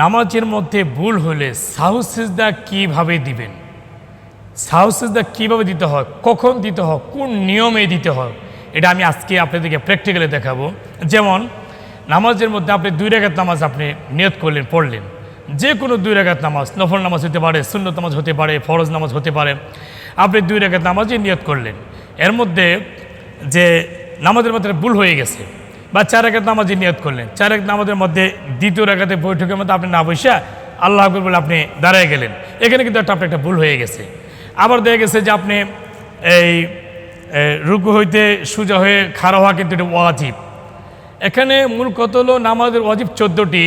নামাজের মধ্যে ভুল হলে সাহু সিজদা কীভাবে দিবেন? সাহু সিজদা কীভাবে দিতে হয়? কখন দিতে হয়? কোন নিয়মে দিতে হয়? এটা আমি আজকে আপনাদেরকে প্র্যাকটিক্যালি দেখাবো। যেমন, নামাজের মধ্যে আপনি দুই রেখাত নামাজ আপনি নিয়ত করলেন, পড়লেন। যে কোনো দুই রেখাত নামাজ, নফল নামাজ হতে পারে, সুন্নত নামাজ হতে পারে, ফরজ নামাজ হতে পারে, আপনি দুই রেখাত নামাজই নিয়ত করলেন। এর মধ্যে যে নামাজের মধ্যে ভুল হয়ে গেছে বা চার রেখাত নামাজই নিয়ত করলেন। চার রেখাত নামাজের মধ্যে দ্বিতীয় রেখাতে বৈঠকের মধ্যে আপনি না বসে আল্লাহ আকবর বলে আপনি দাঁড়ায় গেলেন। এখানে কিন্তু একটা আপনার একটা ভুল হয়ে গেছে। আবার দেখা গেছে যে আপনি এই রুকু হইতে সোজা হয়ে খাড়া হওয়া কিন্তু এটা ওয়াজিব। এখানে মূল কত হলো নামাজের ওয়াজিব চোদ্দোটি।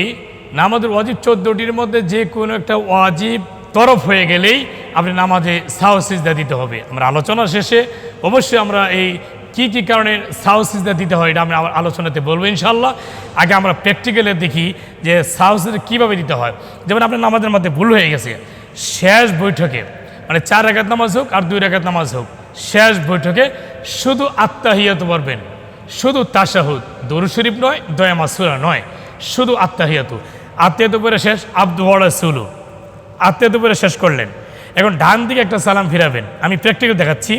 নামাজের ওয়াজিব চোদ্দোটির মধ্যে যে কোনো একটা ওয়াজিব তরফ হয়ে গেলেই আপনি নামাজে সাহসিজদা দিতে হবে। আমরা আলোচনা শেষে অবশ্যই আমরা এই কি কি কারণে সাহসিজদা দিতে হয় এটা আমরা আলোচনাতে বলব ইনশাল্লাহ আগে আমরা প্র্যাকটিক্যালে দেখি যে সাহসিজদা কীভাবে দিতে হয়। যেমন আপনার নামাজের মধ্যে ভুল হয়ে গেছে। শেষ বৈঠকে মানে চার রেখাত নামাজ হোক আর দুই রেখাত নামাজ হোক, শেষ বৈঠকে শুধু আত্মাহিয়াত পড়বেন। শুধু তাশাহুদ, দরু শরীফ নয়, দয়া মাসুরা নয়। শুধু আত্মাহিয়াতু। আত্মীয়ত পরে শেষ, আব্দু বড় সুলু আত্মীয়ত পরে শেষ করলেন। এখন ডান দিকে একটা সালাম ফিরাবেন। আমি প্র্যাকটিক্যাল দেখাচ্ছি।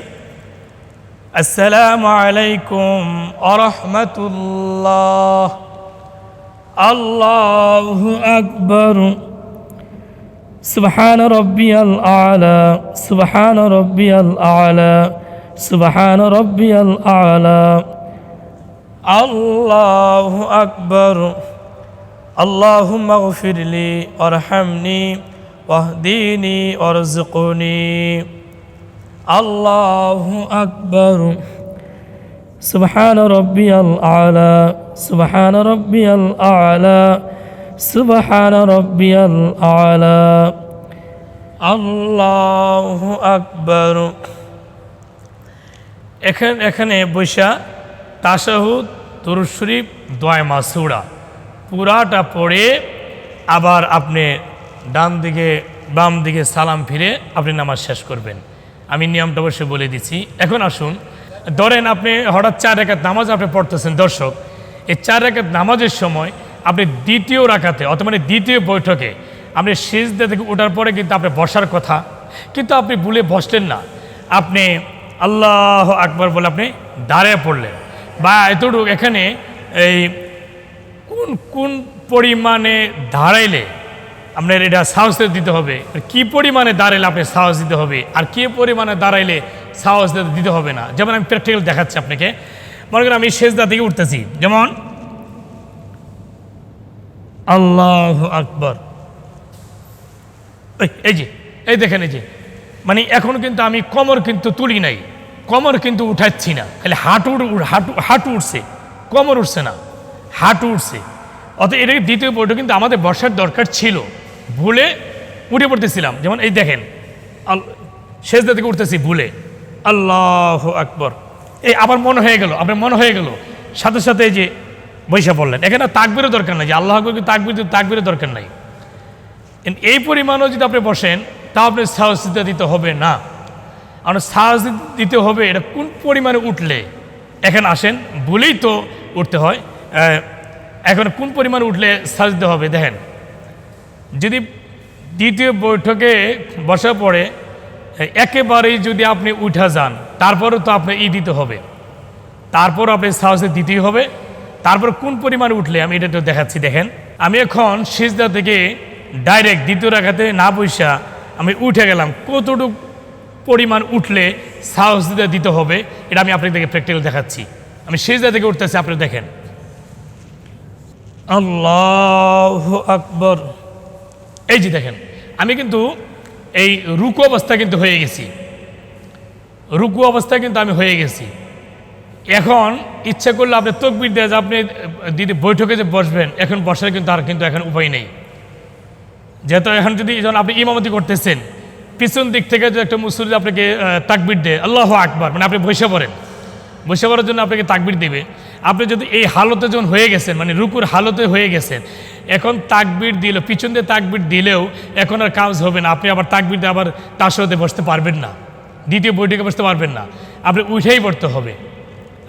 السلام عليكم ورحمة الله. الله أكبر. سبحان ربي الأعلى. سبحان ربي الأعلى. سبحان ربي الأعلى. الله أكبر. اللهم اغفر لي وارحمني واهديني وارزقني. আল্লাহু আকবর। সুবহান রব্বিয়াল আলা, সুবহান রব্বিয়াল আলা, সুবহান রব্বিয়াল আলা। আল্লাহু আকবর। এখানে এখানে বৈশা তাসাহুদ তরুশরীফ দোয় মাসুরা। পুরাটা পড়ে আবার আপনি ডান দিকে, বাম দিকে সালাম ফিরে আপনি নামাজ শেষ করবেন। আমি নিয়মটা অবশ্যই বলে দিচ্ছি। এখন আসুন, ধরেন আপনি হঠাৎ চার রেখাত নামাজ আপনি পড়তেছেন, দর্শক, এই চার রেখাত নামাজের সময় আপনি দ্বিতীয় রাখাতে, অথবা মানে দ্বিতীয় বৈঠকে আপনি সিজদা থেকে ওঠার পরে কিন্তু আপনি বসার কথা, কিন্তু আপনি ভুলে বসলেন না। আপনি আল্লাহ আকবর বলে আপনি দাঁড়িয়ে পড়লেন। বা এতটুকু এখানে এই কোন কোন পরিমাণে দাঁড়াইলে আপনার এটা সাহস দিতে হবে। আর কি পরিমাণে দাঁড়াইলে আপনি সাহস দিতে হবে? আর কি পরিমাণে দাঁড়াইলে সাহস দিতে হবে না? যেমন আমি প্র্যাকটিক্যাল দেখাচ্ছি আপনাকে। মনে করেন আমি শেষদা থেকে উঠতেছি। যেমন, আল্লাহ আকবর। এই- যে, এই দেখেন এই যে। মানে এখন কিন্তু আমি কমর কিন্তু তুলি নাই। কমর কিন্তু উঠাচ্ছি না। খালি হাঁটু হাঁটু হাঁটু উঠছে। কমর উঠছে না। হাঁটু উঠছে। অত এটা দ্বিতীয় বইটা কিন্তু আমাদের বসার দরকার ছিল। ভুলে উঠে পড়তেছিলাম। যেমন এই দেখেন শেষদা থেকে উঠতেছি ভুলে। আল্লাহ আকবর। এই আবার মনে হয়ে গেল, আপনার মনে হয়ে গেল। সাথে সাথে যে বৈশা পড়লেন। এখানে তাকবিরও দরকার নাই। যে আল্লাহ আকবর তাকবির তাকবিরের দরকার নাই। এই পরিমাণও যদি আপনি বসেন তা আপনি সাহস দিতে দিতে হবে না। আপনার সাহস দিতে হবে, এটা কোন পরিমাণে উঠলে? এখানে আসেন বলেই তো উঠতে হয়। এখন কোন পরিমাণে উঠলে সাহস দিতে হবে? দেখেন যদি দ্বিতীয় বৈঠকে বসার পরে একেবারেই যদি আপনি উঠা যান, তারপরেও তো আপনি ই দিতে হবে। তারপর আপনি সাহসে দিতেই হবে। তারপর কোন পরিমাণে উঠলে, আমি এটা একটু দেখাচ্ছি, দেখেন। আমি এখন সিজদা থেকে ডাইরেক্ট দ্বিতীয় রাখাতে না পয়সা আমি উঠে গেলাম। কতটুকু পরিমাণ উঠলে সাহস দিতে দিতে হবে, এটা আমি আপনাদেরকে প্র্যাকটিক্যাল দেখাচ্ছি। আমি সিজদা থেকে উঠতেছি, আপনি দেখেন। আল্লাহ আকবর। এই যে দেখেন, আমি কিন্তু এই রুকু অবস্থা কিন্তু হয়ে গেছি। রুকু অবস্থা কিন্তু আমি হয়ে গেছি। এখন ইচ্ছা করলে আপনি তকবির দেয় যে আপনি দিদি বৈঠকে যে বসবেন, এখন বসার কিন্তু আর কিন্তু এখন উপায় নেই। যেহেতু এখন যদি যখন আপনি ইমামতি করতেছেন, পিছন দিক থেকে যদি একটা মুসলিম আপনাকে তাকবির দেয়, আল্লাহ আকবার মানে আপনি বসে পড়েন। বসে পড়ার জন্য আপনাকে তাকবির দেবে। আপনি যদি এই হালতে যখন হয়ে গেছেন মানে রুকুর হালতে হয়ে গেছেন, এখন তাকবির দিল, পিছন দিয়ে তাকবির দিলেও এখন আর কাজ হবে না। আপনি আবার তাকবির দিয়ে আবার সাথে বসতে পারবেন না। দ্বিতীয় বৈঠকে বসতে পারবেন না। আপনি উঠেই পড়তে হবে।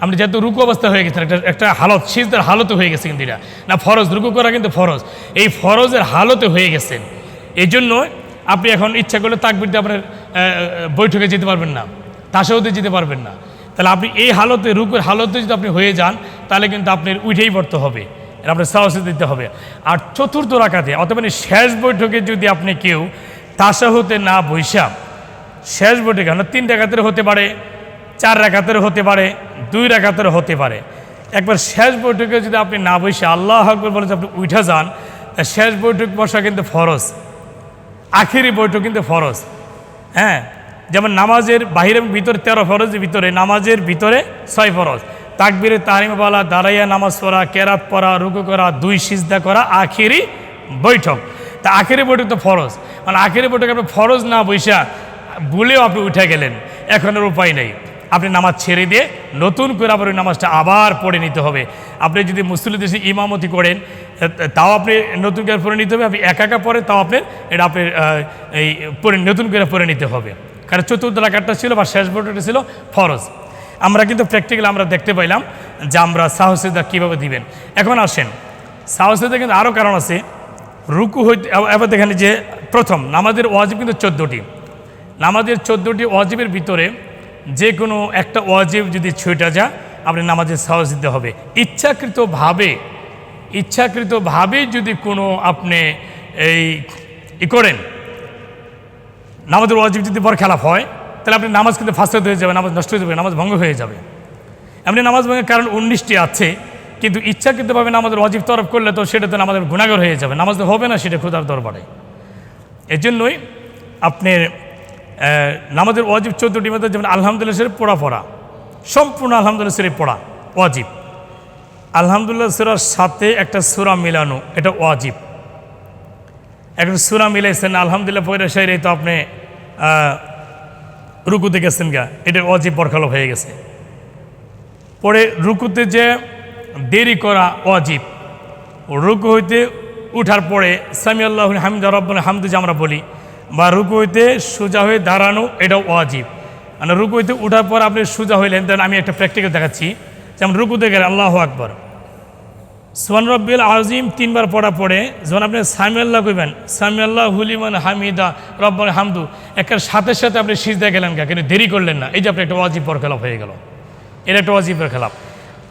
আপনি যেহেতু রুকু অবস্থা হয়ে গেছেন, একটা একটা হালত, সিজদার হালতে হয়ে গেছে কিন্তু এটা। না, ফরজ, রুকু করা কিন্তু ফরজ। এই ফরজের হালতে হয়ে গেছেন। এই জন্য আপনি এখন ইচ্ছা করলে তাকবির দিয়ে আপনার বৈঠকে যেতে পারবেন না। তাসাউদে যেতে পারবেন না। তাহলে আপনি এই হালতে, রুকুর হালতে যদি আপনি হয়ে যান, তাহলে কিন্তু আপনার উঠেই পড়তে হবে। আপনার সাহসে দিতে হবে। আর চতুর্থ রাখাতে অথবা মানে শেষ বৈঠকে যদি আপনি কেউ তাসাহতে না বৈশা, শেষ বৈঠকে না তিন রাখাতের হতে পারে, চার রাখাতের হতে পারে, দুই রাখাতের হতে পারে। একবার শেষ বৈঠকে যদি আপনি না বসে আল্লাহ আকবর বলে আপনি উঠে যান শেষ বৈঠক বসা কিন্তু ফরজ। আখেরি বৈঠক কিন্তু ফরজ। হ্যাঁ? যেমন নামাজের বাহিরে ভিতরে তেরো ফরজের ভিতরে নামাজের ভিতরে ছয় ফরজ। তাকবিরে তারিমবালা দাঁড়াইয়া নামাজ পড়া, কেরাত পড়া, রুকু করা, দুই সিজদা করা, আখেরি বৈঠক। তা আখেরি বৈঠক তো ফরজ। মানে আখেরি বৈঠক আপনি ফরজ না বৈশা বলেও আপনি উঠে গেলেন। এখন আর উপায় নেই। আপনি নামাজ ছেড়ে দিয়ে নতুন করে আবার ওই নামাজটা আবার পড়ে নিতে হবে। আপনি যদি মুসলিম দেশে ইমামতি করেন তাও আপনি নতুন করে পড়ে নিতে হবে। আপনি একা একা পড়ে তাও আপনার এটা আপনি এই, পড়ে, নতুন করে পড়ে নিতে হবে। কারণ চতুর্থ রাখারটা ছিল বা শেষ বটটা ছিল ফরজ। আমরা কিন্তু প্র্যাকটিক্যাল আমরা দেখতে পাইলাম যে আমরা সাহসিদা কীভাবে দিবেন। এখন আসেন সাহসিদা কিন্তু আরও কারণ আছে। রুকু হইতে এবার দেখেন যে প্রথম, নামাজের ওয়াজিব কিন্তু চোদ্দোটি। নামাজের চোদ্দোটি ওয়াজিবের ভিতরে যে কোনো একটা ওয়াজিব যদি ছুটে যা আপনি নামাজের সাহস দিতে হবে। ইচ্ছাকৃতভাবে ইচ্ছাকৃতভাবে যদি কোনো আপনি এই করেন নামাজের ওয়াজিব যদি বর খেলাফ হয়, তাহলে আপনি নামাজ কিন্তু ফাঁসতে হয়ে যাবে, নামাজ নষ্ট হয়ে যাবে, নামাজ ভঙ্গ হয়ে যাবে। এমনি নামাজ ভঙ্গের কারণ উনিশটি আছে, কিন্তু ইচ্ছাকৃতভাবে নামাজের ওয়াজিব তরফ করলে তো সেটা তো আমাদের গুণাগর হয়ে যাবে, নামাজ তো হবে না, সেটা খুদার দরবারে। এর জন্যই আপনার নামাজের ওয়াজিব চোদ্দটি মধ্যে যেমন আলহামদুলিল্লাহ শরীফ পড়া পড়া, সম্পূর্ণ আলহামদুলিল্লাহ শরীফ পড়া, ওয়াজিব। আলহামদুলিল্লাহ সুরার সাথে একটা সুরা মিলানো, এটা ওয়াজিব। একটা সুরা মিলাইছেন, আলহামদুলিল্লাহ পয়রা শাহরি তো আপনি রুকুতে গেছেন গা। এটা ওয়াজিব বরখালো হয়ে গেছে। পরে রুকুতে যে দেরি করা অজীব। রুকু হইতে উঠার পরে সামি আল্লাহ হামিদ রব্বান হামদু যে আমরা বলি, বা রুকু হইতে সোজা হয়ে দাঁড়ানো, এটাও অজীব। মানে রুকু হইতে উঠার পর আপনি সোজা হইলেন দেন আমি একটা প্র্যাকটিক্যাল দেখাচ্ছি। যেমন রুকুতে গেলে আল্লাহ আকবর। সোহান রব্বিল আজিম তিনবার পড়া পড়ে। যখন আপনি সামি আল্লাহ কইবেন সামি আল্লাহ হুলিমান হামিদা রব্বান হামদু, একের সাথে সাথে আপনি সিজদা গেলেন কিন্তু দেরি করলেন না। এই যে আপনি একটা ওয়াজিব খেলাপ হয়ে গেল। এটা একটা ওয়াজিবের খেলাপ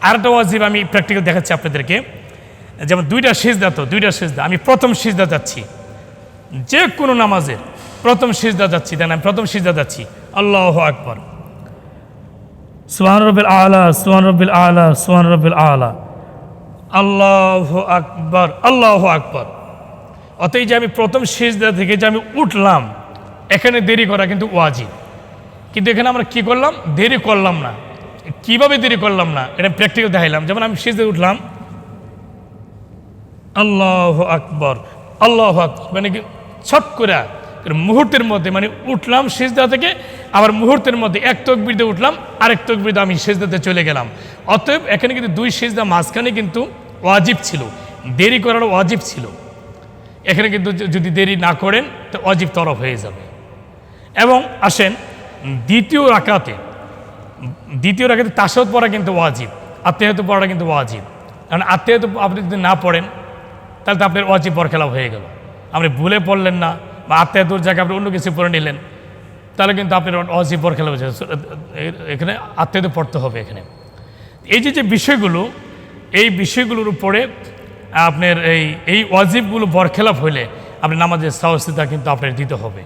আর একটা ওয়াজিব আমি প্র্যাকটিক্যাল দেখাচ্ছি আপনাদেরকে। যেমন দুইটা সিজদা তো, দুইটা সিজদা। আমি প্রথম সিজদা যাচ্ছি। যে কোনো নামাজের প্রথম সিজদা যাচ্ছি। দেন আমি প্রথম সিজদা যাচ্ছি। আল্লাহ আকবর। সোহান রবিল আলা সুহান রবিল আলা সোহান রবিল আলা। আল্লাহ আকবর আল্লাহ আকবর। অতএব যে আমি প্রথম সিজদা থেকে যে আমি উঠলাম, এখানে দেরি করা কিন্তু ওয়াজিব। কিন্তু এখানে আমরা কি করলাম? দেরি করলাম না। কীভাবে দেরি করলাম না? এটা প্র্যাকটিক্যাল দেখাইলাম। যেমন আমি সিজদে উঠলাম, আল্লাহ আকবর আল্লাহ আকবর মানে কি ছট করে মুহূর্তের মধ্যে মানে উঠলাম সিজদা থেকে, আবার মুহূর্তের মধ্যে এক তকবিরতে উঠলাম, আরেক তকবিরতে আমি সিজদাতে চলে গেলাম। অতএব এখানে কিন্তু দুই সিজদা মাঝখানে কিন্তু ওয়াজিব ছিল। দেরি করার ওয়াজিব ছিল। এখানে কিন্তু যদি দেরি না করেন, তো অজীব তরফ হয়ে যাবে। এবং আসেন, দ্বিতীয় রাকাতে, দ্বিতীয় রাখাতে তাসদ পড়া কিন্তু ওয়াজিব, আত্মীয়ত পড়াটা কিন্তু ওয়াজিব। কারণ আত্মীয়ত আপনি যদি না পড়েন, তাহলে তো আপনার ওয়াজিব বরখেলাপ হয়ে গেল। আপনি ভুলে পড়লেন না, বা আত্মীয়তর জায়গায় আপনি অন্য কিছু পড়ে নিলেন, তাহলে কিন্তু আপনার অজিব বরখেলাপ হয়ে যাবে। এখানে আত্মীয়ত পড়তে হবে এখানে। এই যে যে বিষয়গুলো এই বিষয়গুলোর উপরে আপনার এই এই ওয়াজিবগুলো বরখেলাপ হইলে আপনি নামাজের সাহসিতা কিন্তু আপনার দিতে হবে।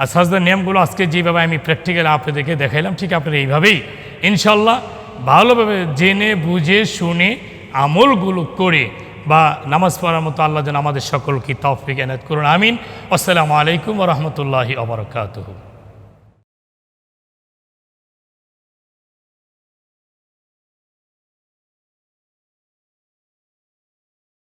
আর সাজদার নিয়মগুলো আজকে যেভাবে আমি প্র্যাকটিক্যাল আপনাদেরকে দেখাইলাম, ঠিক আপনার এইভাবেই ইনশাল্লাহ ভালোভাবে জেনে, বুঝে, শুনে আমলগুলো করে বা নামাজ পড়ার মতো আল্লাহ যেন আমাদের সকলকে তৌফিক এনায়ত করুন, আমিন। আসসালামু আলাইকুম রহমতুল্লাহি আবরকাতহ